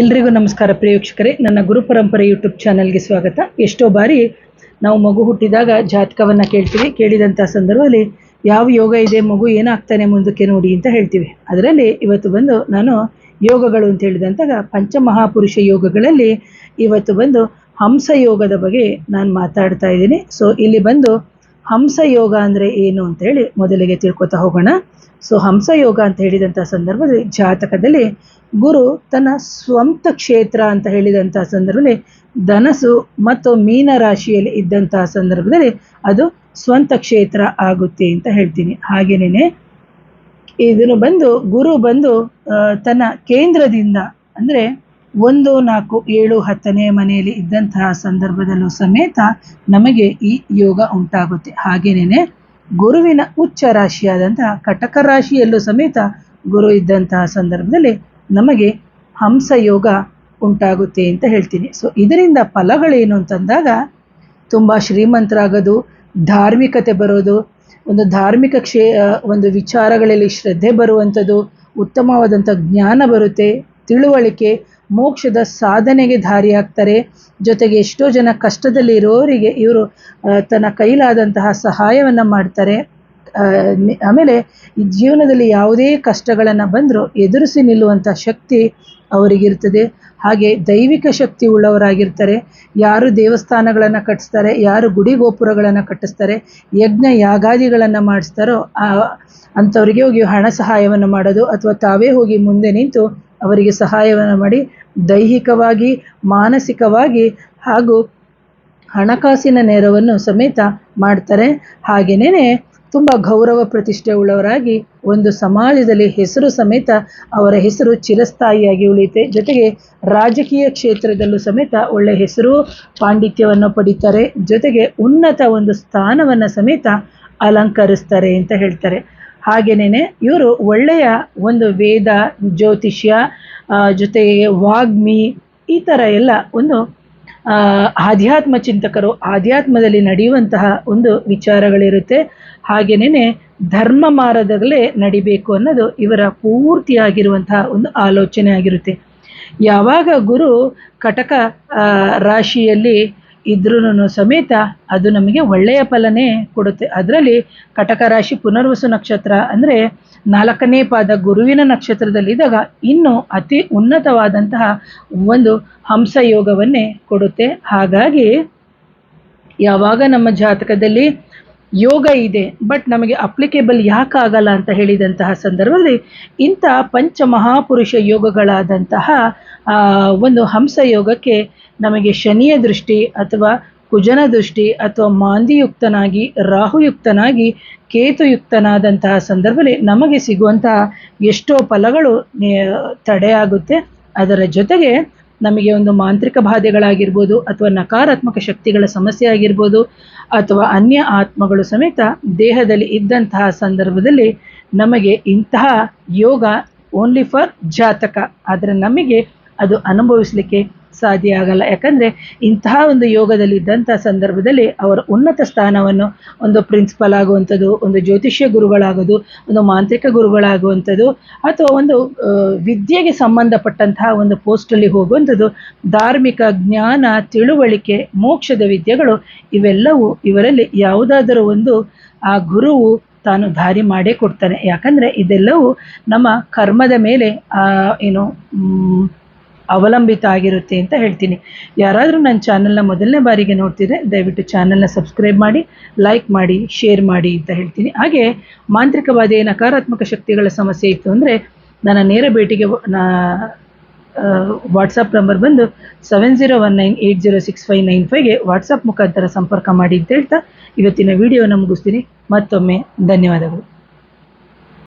ಎಲ್ರಿಗೂ ನಮಸ್ಕಾರ ಪ್ರೇಕ್ಷಕರೇ ನನ್ನ ಗುರು ಪರಂಪರೆ ಯೂಟ್ಯೂಬ್ ಚಾನಲ್ಗೆ ಸ್ವಾಗತ. ಎಷ್ಟೋ ಬಾರಿ ನಾವು ಮಗು ಹುಟ್ಟಿದಾಗ ಜಾತಕವನ್ನು ಕೇಳ್ತೀವಿ. ಕೇಳಿದಂಥ ಸಂದರ್ಭದಲ್ಲಿ ಯಾವ ಯೋಗ ಇದೆ, ಮಗು ಏನಾಗ್ತಾನೆ ಮುಂದಕ್ಕೆ ನೋಡಿ ಅಂತ ಹೇಳ್ತೀವಿ. ಅದರಲ್ಲಿ ಇವತ್ತು ಬಂದು ನಾನು ಯೋಗಗಳು ಅಂತ ಹೇಳಿದಂತಾಗ ಪಂಚಮಹಾಪುರುಷ ಯೋಗಗಳಲ್ಲಿ ಇವತ್ತು ಬಂದು ಹಂಸ ಯೋಗದ ಬಗ್ಗೆ ನಾನು ಮಾತಾಡ್ತಾ ಇದ್ದೀನಿ. ಸೊ ಇಲ್ಲಿ ಬಂದು ಹಂಸ ಯೋಗ ಅಂದರೆ ಏನು ಅಂತ ಹೇಳಿ ಮೊದಲಿಗೆ ತಿಳ್ಕೊತಾ ಹೋಗೋಣ. ಸೊ ಹಂಸ ಯೋಗ ಅಂತ ಹೇಳಿದಂಥ ಸಂದರ್ಭದಲ್ಲಿ ಜಾತಕದಲ್ಲಿ ಗುರು ತನ್ನ ಸ್ವಂತ ಕ್ಷೇತ್ರ ಅಂತ ಹೇಳಿದಂಥ ಸಂದರ್ಭದಲ್ಲಿ ಧನಸು ಮತ್ತು ಮೀನ ರಾಶಿಯಲ್ಲಿ ಇದ್ದಂತಹ ಸಂದರ್ಭದಲ್ಲಿ ಅದು ಸ್ವಂತ ಕ್ಷೇತ್ರ ಆಗುತ್ತೆ ಅಂತ ಹೇಳ್ತೀನಿ. ಹಾಗೇನೇ ಇದನ್ನು ಬಂದು ಗುರು ಬಂದು ತನ್ನ ಕೇಂದ್ರದಿಂದ ಅಂದರೆ ಒಂದು, ನಾಲ್ಕು, ಏಳು ಹತ್ತನೇ ಮನೆಯಲ್ಲಿ ಇದ್ದಂತಹ ಸಂದರ್ಭದಲ್ಲೂ ಸಮೇತ ನಮಗೆ ಈ ಯೋಗ ಉಂಟಾಗುತ್ತೆ. ಹಾಗೇನೇ ಗುರುವಿನ ಉಚ್ಚ ರಾಶಿಯಾದಂತಹ ಕಟಕ ರಾಶಿಯಲ್ಲೂ ಸಮೇತ ಗುರು ಇದ್ದಂತಹ ಸಂದರ್ಭದಲ್ಲಿ ನಮಗೆ ಹಂಸ ಯೋಗ ಉಂಟಾಗುತ್ತೆ ಅಂತ ಹೇಳ್ತೀನಿ. ಸೊ ಇದರಿಂದ ಫಲಗಳೇನು ಅಂತಂದಾಗ ತುಂಬ ಶ್ರೀಮಂತರಾಗೋದು, ಧಾರ್ಮಿಕತೆ ಬರೋದು, ಒಂದು ಧಾರ್ಮಿಕ ಕ್ಷೇ ಒಂದು ವಿಚಾರಗಳಲ್ಲಿ ಶ್ರದ್ಧೆ ಬರುವಂಥದ್ದು, ಉತ್ತಮವಾದಂಥ ಜ್ಞಾನ ಬರುತ್ತೆ, ತಿಳುವಳಿಕೆ ಮೋಕ್ಷದ ಸಾಧನೆಗೆ ದಾರಿಯಾಗ್ತಾರೆ ಜೊತೆಗೆ ಎಷ್ಟೋ ಜನ ಕಷ್ಟದಲ್ಲಿ ಇರೋರಿಗೆ ಇವರು ತನ್ನ ಕೈಲಾದಂತಹ ಸಹಾಯವನ್ನು ಮಾಡ್ತಾರೆ. ಆಮೇಲೆ ಈ ಜೀವನದಲ್ಲಿ ಯಾವುದೇ ಕಷ್ಟಗಳನ್ನು ಬಂದರೂ ಎದುರಿಸಿ ನಿಲ್ಲುವಂಥ ಶಕ್ತಿ ಅವರಿಗಿರ್ತದೆ. ಹಾಗೆ ದೈವಿಕ ಶಕ್ತಿ ಉಳ್ಳವರಾಗಿರ್ತಾರೆ. ಯಾರು ದೇವಸ್ಥಾನಗಳನ್ನು ಕಟ್ಟಿಸ್ತಾರೆ, ಯಾರು ಗುಡಿ ಗೋಪುರಗಳನ್ನು ಕಟ್ಟಿಸ್ತಾರೆ, ಯಜ್ಞ ಯಾಗಾದಿಗಳನ್ನು ಮಾಡಿಸ್ತಾರೋ ಅಂಥವರಿಗೆ ಹೋಗಿ ಹಣ ಸಹಾಯವನ್ನು ಮಾಡೋದು, ಅಥವಾ ತಾವೇ ಹೋಗಿ ಮುಂದೆ ನಿಂತು ಅವರಿಗೆ ಸಹಾಯವನ್ನು ಮಾಡಿ ದೈಹಿಕವಾಗಿ, ಮಾನಸಿಕವಾಗಿ ಹಾಗೂ ಹಣಕಾಸಿನ ನೆರವನ್ನು ಸಮೇತ ಮಾಡ್ತಾರೆ. ಹಾಗೆಯೇ ತುಂಬ ಗೌರವ ಪ್ರತಿಷ್ಠೆ ಉಳ್ಳವರಾಗಿ ಒಂದು ಸಮಾಜದಲ್ಲಿ ಹೆಸರು ಸಮೇತ ಅವರ ಹೆಸರು ಚಿರಸ್ಥಾಯಿಯಾಗಿ ಉಳಿಯುತ್ತೆ. ಜೊತೆಗೆ ರಾಜಕೀಯ ಕ್ಷೇತ್ರದಲ್ಲೂ ಸಮೇತ ಒಳ್ಳೆಯ ಹೆಸರು ಪಾಂಡಿತ್ಯವನ್ನು ಪಡಿತಾರೆ. ಜೊತೆಗೆ ಉನ್ನತ ಒಂದು ಸ್ಥಾನವನ್ನು ಸಮೇತ ಅಲಂಕರಿಸ್ತಾರೆ ಅಂತ ಹೇಳ್ತಾರೆ. ಹಾಗೆಯೇ ಇವರು ಒಳ್ಳೆಯ ಒಂದು ವೇದ, ಜ್ಯೋತಿಷ್ಯ ಜೊತೆಗೆ ವಾಗ್ಮಿ ಈ ಥರ ಎಲ್ಲ ಒಂದು ಆಧ್ಯಾತ್ಮ ಚಿಂತಕರು ಆಧ್ಯಾತ್ಮದಲ್ಲಿ ನಡೆಯುವಂತಹ ಒಂದು ವಿಚಾರಗಳಿರುತ್ತೆ. ಹಾಗೆಯೇ ಧರ್ಮ ಮಾರ್ಗದಲ್ಲೇ ನಡಿಬೇಕು ಅನ್ನೋದು ಇವರ ಪೂರ್ತಿಯಾಗಿರುವಂತಹ ಒಂದು ಆಲೋಚನೆ ಆಗಿರುತ್ತೆ. ಯಾವಾಗ ಗುರು ಕಟಕ ರಾಶಿಯಲ್ಲಿ ಇದ್ರೂ ಸಮೇತ ಅದು ನಮಗೆ ಒಳ್ಳೆಯ ಫಲನೇ ಕೊಡುತ್ತೆ. ಅದರಲ್ಲಿ ಕಟಕ ರಾಶಿ ಪುನರ್ವಸು ನಕ್ಷತ್ರ ಅಂದರೆ ನಾಲ್ಕನೇ ಪಾದ ಗುರುವಿನ ನಕ್ಷತ್ರದಲ್ಲಿದ್ದಾಗ ಇನ್ನೂ ಅತಿ ಉನ್ನತವಾದಂತಹ ಒಂದು ಹಂಸ ಯೋಗವನ್ನೇ ಕೊಡುತ್ತೆ. ಹಾಗಾಗಿ ಯಾವಾಗ ನಮ್ಮ ಜಾತಕದಲ್ಲಿ ಯೋಗ ಇದೆ ಬಟ್ ನಮಗೆ ಅಪ್ಲಿಕೇಬಲ್ ಯಾಕಾಗಲ್ಲ ಅಂತ ಹೇಳಿದಂತಹ ಸಂದರ್ಭದಲ್ಲಿ ಇಂಥ ಪಂಚಮಹಾಪುರುಷ ಯೋಗಗಳಾದಂತಹ ಆ, ಒಂದು ಹಂಸ ಯೋಗಕ್ಕೆ ನಮಗೆ ಶನಿಯ ದೃಷ್ಟಿ ಅಥವಾ ಕುಜನ ದೃಷ್ಟಿ ಅಥವಾ ಮಾಂದಿಯುಕ್ತನಾಗಿ ರಾಹುಯುಕ್ತನಾಗಿ ಕೇತುಯುಕ್ತನಾದಂತಹ ಸಂದರ್ಭದಲ್ಲಿ ನಮಗೆ ಸಿಗುವಂತಹ ಎಷ್ಟೋ ಫಲಗಳು ತಡೆಯಾಗುತ್ತೆ. ಅದರ ಜೊತೆಗೆ ನಮಗೆ ಒಂದು ಮಾಂತ್ರಿಕ ಬಾಧೆಗಳಾಗಿರ್ಬೋದು ಅಥವಾ ನಕಾರಾತ್ಮಕ ಶಕ್ತಿಗಳ ಸಮಸ್ಯೆ ಆಗಿರ್ಬೋದು ಅಥವಾ ಅನ್ಯ ಆತ್ಮಗಳು ಸಮೇತ ದೇಹದಲ್ಲಿ ಇದ್ದಂತಹ ಸಂದರ್ಭದಲ್ಲಿ ನಮಗೆ ಇಂತಹ ಯೋಗ ಓನ್ಲಿ ಫಾರ್ ಜಾತಕ. ಆದರೆ ನಮಗೆ ಅದು ಅನುಭವಿಸಲಿಕ್ಕೆ ಸಾಧ್ಯ ಆಗಲ್ಲ. ಯಾಕಂದರೆ ಇಂತಹ ಒಂದು ಯೋಗದಲ್ಲಿ ಇದ್ದಂಥ ಸಂದರ್ಭದಲ್ಲಿ ಅವರ ಉನ್ನತ ಸ್ಥಾನವನ್ನು ಒಂದು ಪ್ರಿನ್ಸಿಪಲ್ ಆಗುವಂಥದ್ದು, ಒಂದು ಜ್ಯೋತಿಷ್ಯ ಗುರುಗಳಾಗೋದು, ಒಂದು ಮಾಂತ್ರಿಕ ಗುರುಗಳಾಗುವಂಥದ್ದು, ಅಥವಾ ಒಂದು ವಿದ್ಯೆಗೆ ಸಂಬಂಧಪಟ್ಟಂತಹ ಒಂದು ಪೋಸ್ಟಲ್ಲಿ ಹೋಗುವಂಥದ್ದು, ಧಾರ್ಮಿಕ ಜ್ಞಾನ, ತಿಳುವಳಿಕೆ, ಮೋಕ್ಷದ ವಿದ್ಯೆಗಳು ಇವೆಲ್ಲವೂ ಇವರಲ್ಲಿ ಯಾವುದಾದರೂ ಒಂದು, ಆ ಗುರುವು ತಾನು ದಾರಿ ಮಾಡೇ ಕೊಡ್ತಾನೆ. ಯಾಕಂದರೆ ಇದೆಲ್ಲವೂ ನಮ್ಮ ಕರ್ಮದ ಮೇಲೆ ಏನು ಅವಲಂಬಿತ ಆಗಿರುತ್ತೆ ಅಂತ ಹೇಳ್ತೀನಿ. ಯಾರಾದರೂ ನನ್ನ ಚಾನಲ್ನ ಮೊದಲನೇ ಬಾರಿಗೆ ನೋಡ್ತಿದ್ರೆ ದಯವಿಟ್ಟು ಚಾನಲ್ನ ಸಬ್ಸ್ಕ್ರೈಬ್ ಮಾಡಿ ಲೈಕ್ ಮಾಡಿ ಶೇರ್ ಮಾಡಿ ಅಂತ ಹೇಳ್ತೀನಿ. ಹಾಗೆ ಮಾಂತ್ರಿಕವಾದಿ ನಕಾರಾತ್ಮಕ ಶಕ್ತಿಗಳ ಸಮಸ್ಯೆ ಇತ್ತು ಅಂದರೆ ನನ್ನ ನೇರ ಭೇಟಿಗೆ ವಾಟ್ಸಪ್ ನಂಬರ್ ಬಂದು seven zero one nine eight zero six five nine ಫೈವ್ಗೆ WhatsApp ಮುಖಾಂತರ ಸಂಪರ್ಕ ಮಾಡಿ ಅಂತ ಹೇಳ್ತಾ ಇವತ್ತಿನ ವಿಡಿಯೋನ ಮುಗಿಸ್ತೀನಿ. ಮತ್ತೊಮ್ಮೆ ಧನ್ಯವಾದಗಳು.